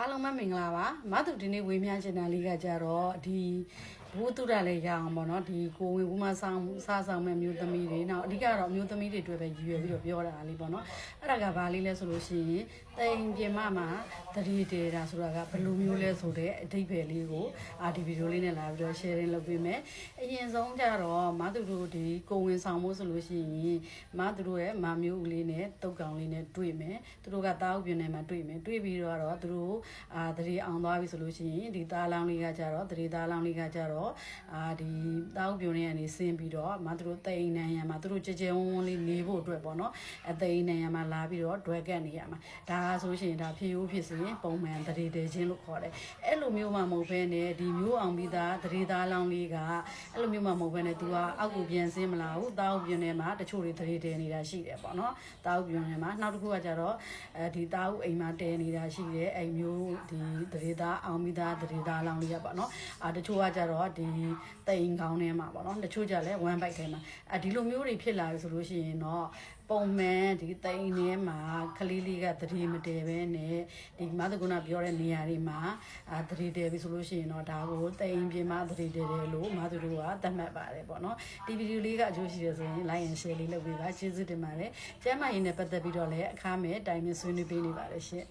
အားလုံးပဲမင်္ဂလာပါမသူဒီနေ့ဝေမျှချင်တာလေးကကြတော့ဒီဘုသူရလေးရအောင်ပေါ့နော်ဒီကိုဝင်ဘူးမဆောင်စားဆောင်မဲ့မျိုးသမီးတွေနောက်အဓိကတော့မျိုးသမီးတွေတွေ့ပဲရည်ရွယ်ပြီးတော့ပြောတာလေးပေါ့နော်အဲ့ဒါကဘာလေးလဲဆိုလို့ရှိရင်တိမ်ပြင်မမှာတတိတေတာဆိုတာကဘယ်လိုမျိုးလဲဆိုတဲ့အဓိပ္ပာယ်လေးကိုအာဒီဗီဒီယိုလေးနဲ့လာပြီးတော့ sharing လုပ်ပေးမယ်အရင်ဆုံးကြတော့မသူတို့ဒီကိုဝင်ဆောင်မှုဆိုလို့ရှိရင်မသူတို့ရဲ့မမျိုးဦးလေးနဲ့တုတ်ကောင်လေးနဲ့တွေ့မယ်သူတို့ကတားဥပြင်းထဲမှာတွေ့မယ်တွေ့ပြီးတော့သူတို့အာတတိအောင်သွားပြီဆိုလို့ရှိရင်ဒီသားလောင်းလေးကကြတော့တတိသားလောင်းလေးကကြတော့အာဒီတားဥပြင်းထဲကနေဆင်းပြီးတော့မသူတို့တိန်နန်းရံမှာသူတို့ကြကြဝန်းဝန်းလေးနေဖို့အတွက်ပေါ့နော်အသိနန်းရံမှာလာပြီးတော့ဒွဲကက်နေရမှာဒါဆိုရှင်ဒါဖြည့်ရိုးဖြစ်စဉ်ပုံမှန်တတိတေချင်းလို့ခေါ်တယ်အဲ့လိုမျိုးမှမဟုတ်ဘဲနဲ့ဒီမျိုးအောင်ပြီးသားတတိသားလောင်းလေးကအဲ့လိုမျိုးမှမဟုတ်ဘဲနဲ့ तू ကအောက်ကိုပြန်ဆင်းမလာဘူးတားဥပြင်းထဲမှာတချို့တွေတတိတေနေတာရှိတယ်ပေါ့နော်တားဥပြင်းထဲမှာနောက်တစ်ခုကကြတော့အဲဒီတားဥအိမ်မှာတဲနေတာရှိတယ်အဲ့မျိုးဒီတတိသားအောင်ပြီးသားတတိသားလောင်းလေးရပေါ့နော်အာတချို့ကကြတော့ဒီတိန်ကောင်းထဲမှာပေါ့နော်တချို့ကြလဲ one bite ထဲမှာအဲဒီလိုမျိုးတွေဖြစ်လာပြီဆိုလို့ရှိရင်တော့ပုံမှန်ဒီတိန်ထဲမှာကလေးလေးကသတိမတည်ပဲနဲ့ဒီမသကုဏပြောတဲ့နေရာတွေမှာအာသတိတည်ပြီဆိုလို့ရှိရင်တော့ဒါကိုတိန်ပြင်မှာသတိတည်တယ်လို့မသတို့ကသတ်မှတ်ပါတယ်ပေါ့နော်ဒီဗီဒီယိုလေးကအကျိုးရှိတယ်ဆိုရင် like and share လေးလုပ်ပေးပါကျေးဇူးတင်ပါတယ်ကျမ်းမာရေးနဲ့ပတ်သက်ပြီးတော့လည်းအခါမဲ့တိုင်မဆွေးနွေးပေးနေပါတယ်ရှင့်